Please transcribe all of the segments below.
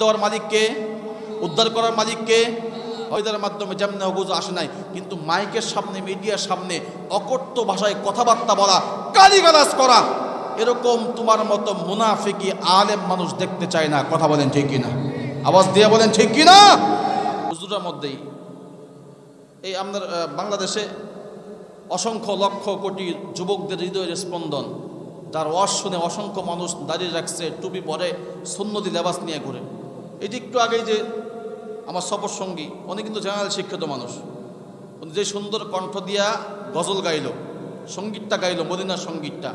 দেওয়ার মালিককে, উদ্ধার করার মালিককে ওইদার মাধ্যমে যেমন অগুজ আসে নাই, কিন্তু মাইকের সামনে, মিডিয়ার সামনে অকট্য ভাষায় কথাবার্তা বলা, গালিগালাজ করা, এরকম তোমার মতো মুনাফিকি, আলেম মানুষ দেখতে চায় না। কথা বলেন ঠিক কিনা? আওয়াজ দিয়ে বলেন ঠিক কিনা? হুজুরের মধ্যেই এই আমাদের বাংলাদেশে অসংখ্য লক্ষ কোটি যুবকদের হৃদয়ের স্পন্দন, যার ওয়াজ শুনে অসংখ্য মানুষ দাঁড়িয়ে রাখছে, টুপি পরে সুন্নতি লেবাস নিয়ে ঘুরে। এটি একটু আগেই যে আমার সফর সঙ্গী, উনি কিন্তু জেনারেল শিক্ষিত মানুষ। উনি যে সুন্দর কণ্ঠ দিয়া গজল গাইল সঙ্গীতটা গাইল, মদিনার সঙ্গীতটা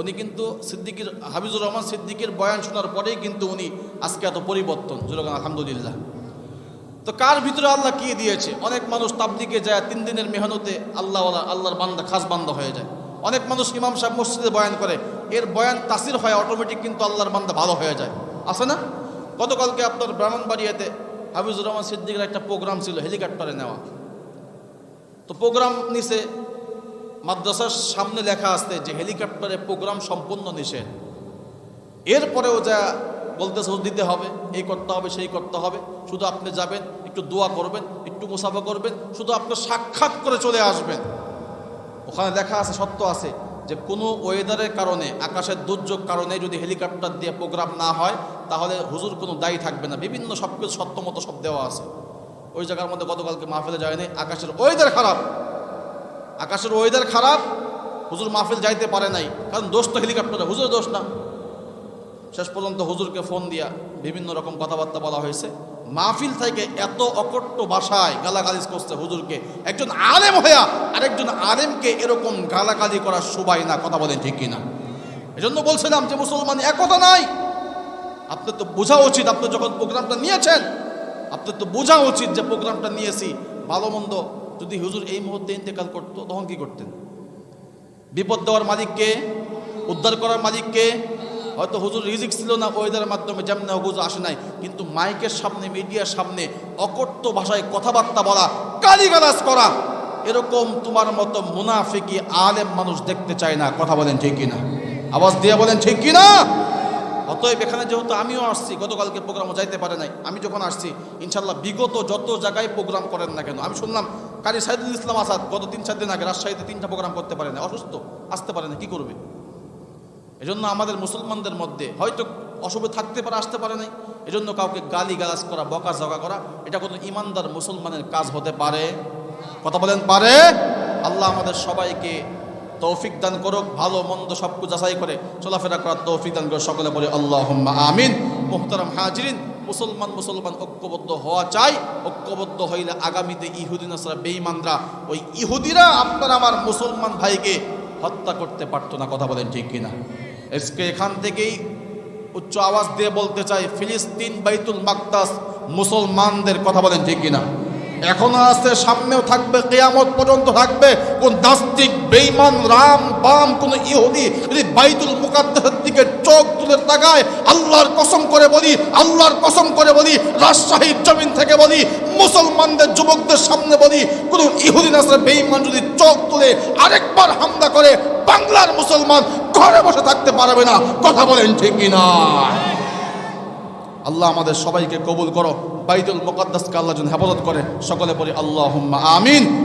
উনি কিন্তু সিদ্দিকির হাবিজুর রহমান সিদ্দিকের বয়ান শোনার পরেই কিন্তু উনি আজকে এত পরিবর্তন। জুরগান আলহামদুলিল্লাহ। তো কার ভিতরে আল্লাহ কি দিয়েছে? অনেক মানুষ তাবলিকে যায়, তিন দিনের মেহনতে আল্লাহ আল্লাহর বান্দা, খাস বান্দা হয়ে যায়। অনেক মানুষ ইমাম সাহেব মসজিদে বয়ান করে, এর বয়ান তাসির হয় অটোমেটিক কিন্তু আল্লাহর বান্দা ভালো হয়ে যায়। আছে না? গতকালকে আপনার ব্রাহ্মণবাড়িয়াতে হাফিজুর রহমান সিদ্দিকের একটা প্রোগ্রাম ছিল, হেলিকপ্টারে নেওয়া। তো প্রোগ্রাম নিছে মাদ্রাসার সামনে লেখা আসতে যে হেলিকপ্টারে প্রোগ্রাম সম্পূর্ণ নিষেধ। এরপরেও যা হুজুর দিতে হবে, এই করতে হবে, সেই করতে হবে, শুধু আপনি যাবেন, একটু দোয়া করবেন, একটু মুসাফা করবেন, শুধু আপনি সাক্ষাৎ করে চলে আসবেন। ওখানে লেখা আছে, সত্য আছে। যে কোনো ওয়েদারের কারণে, আকাশের দুর্যোগ কারণে যদি হেলিকপ্টার দিয়ে প্রোগ্রাম না হয়, তাহলে হুজুর কোনো দায়ী থাকবে না। বিভিন্ন সব কিছু সত্য মতো সব দেওয়া আছে। ওই জায়গার মধ্যে গতকালকে মাহফিলে যায়নি, আকাশের ওয়েদার খারাপ। আকাশের ওয়েদার খারাপ, হুজুর মাহফিল যাইতে পারে নাই। কারণ দোষ তো হেলিকপ্টারে হুজুর দোষ না। শেষ পর্যন্ত হুজুরকে ফোন দিয়া বিভিন্ন রকম কথাবার্তা বলা হয়েছে। মাহফিল থেকে এত অকট্য ভাষায় গালাগালিজ করছে হুজুরকে। একজন আলেম হইয়া আরেকজন আলেমকে এরকম গালাগালি করার শোভায় না, কথা বলেন ঠিক কিনা? এজন্য বলছিলাম যে মুসলমান একতা নাই। আপনার তো বোঝা উচিত আপনি যখন প্রোগ্রামটা নিয়েছেন আপনার তো বোঝা উচিত যে প্রোগ্রামটা নিয়েছি, ভালো মন্দ। যদি হুজুর এই মুহূর্তে ইন্তেকাল করতো, তখন কি করতেন? বিপদ দেওয়ার মালিককে, উদ্ধার করার মালিককে হয়তো হুজুর রিজিক ছিল না ওয়েদার মাধ্যমে, যেমন হুজুর আসে নাই, কিন্তু মাইকের সামনে, মিডিয়ার সামনে অকট্য ভাষায় কথাবার্তা বলা, গালিগালাজ করা, এরকম তোমার মতো মুনাফিকি আলেম মানুষ দেখতে চায় না। কথা বলেন ঠিক কিনা? আওয়াজ দিয়ে বলেন ঠিক কিনা? অতএব এখানে যেহেতু আমিও আসছি, গতকালকে প্রোগ্রামও যাইতে পারে নাই, আমি যখন আসছি ইনশাল্লাহ বিগত যত জায়গায় প্রোগ্রাম করেন না কেন, আমি শুনলাম কারি সাইদুল ইসলাম আসাদ গত তিন চার দিন আগে রাজশাহীতে তিনটা প্রোগ্রাম করতে পারে না অসুস্থ, আসতে পারে না কি করবে? এজন্য আমাদের মুসলমানদের মধ্যে হয়তো অসুবিধা থাকতে পারে, আসতে পারে নাই। এজন্য কাউকে গালি গালাজ করা বকা জগা করা, এটা কোনো ইমানদার মুসলমানের কাজ হতে পারে। কথা বলেন, পারে? আল্লাহ আমাদের সবাইকে তৌফিক দান করুক, ভালো, মন্দ সব কিছু যাচাই করে চলাফেরা করার তৌফিক দান করে সকলে বলে আল্লাহ আমিন। মুহতারাম হাজিরিন, মুসলমান মুসলমান ঐক্যবদ্ধ হওয়া চাই। ঐক্যবদ্ধ হইলে আগামীতে ইহুদি, নাসরা, বেঈমানরা, ওই ইহুদিরা আপনার, আমার মুসলমান ভাইকে হত্যা করতে পারতো না। কথা বলেন ঠিক কিনা? আজকে এখান থেকেই উচ্চ আওয়াজ দিয়ে বলতে চাই, ফিলিস্তিন বাইতুল মাক্তাস মুসলমানদের কথা বলেন, ঠিক কিনা? এখনও আছে, সামনেও থাকবে, কেয়ামত পর্যন্ত থাকবে। কোন নাস্তিক, বেঈমান, রাম, বাম, কোন ইহুদি যদি বাইতুল মুকাদ্দাসের দিকে চোখ তুলে তাকায়, আল্লাহর কসম করে বলি, আল্লাহর কসম করে বলি, রাজশাহীর জমিন থেকে বলি, মুসলমানদের, যুবকদের সামনে বলি, কোন ইহুদি নাসরা বেঈমান যদি চোখ তুলে আরেকবার হামলা করে, বাংলার মুসলমান ঘরে বসে থাকতে পারবে না। কথা বলেন ঠিকই না আল্লাহ আমাদের সবাইকে কবুল করো। বাইদুল মোকাদ্দাসকে আল্লাহ যেন হেফাজত করে। সকলে বলি আল্লাহ আমিন।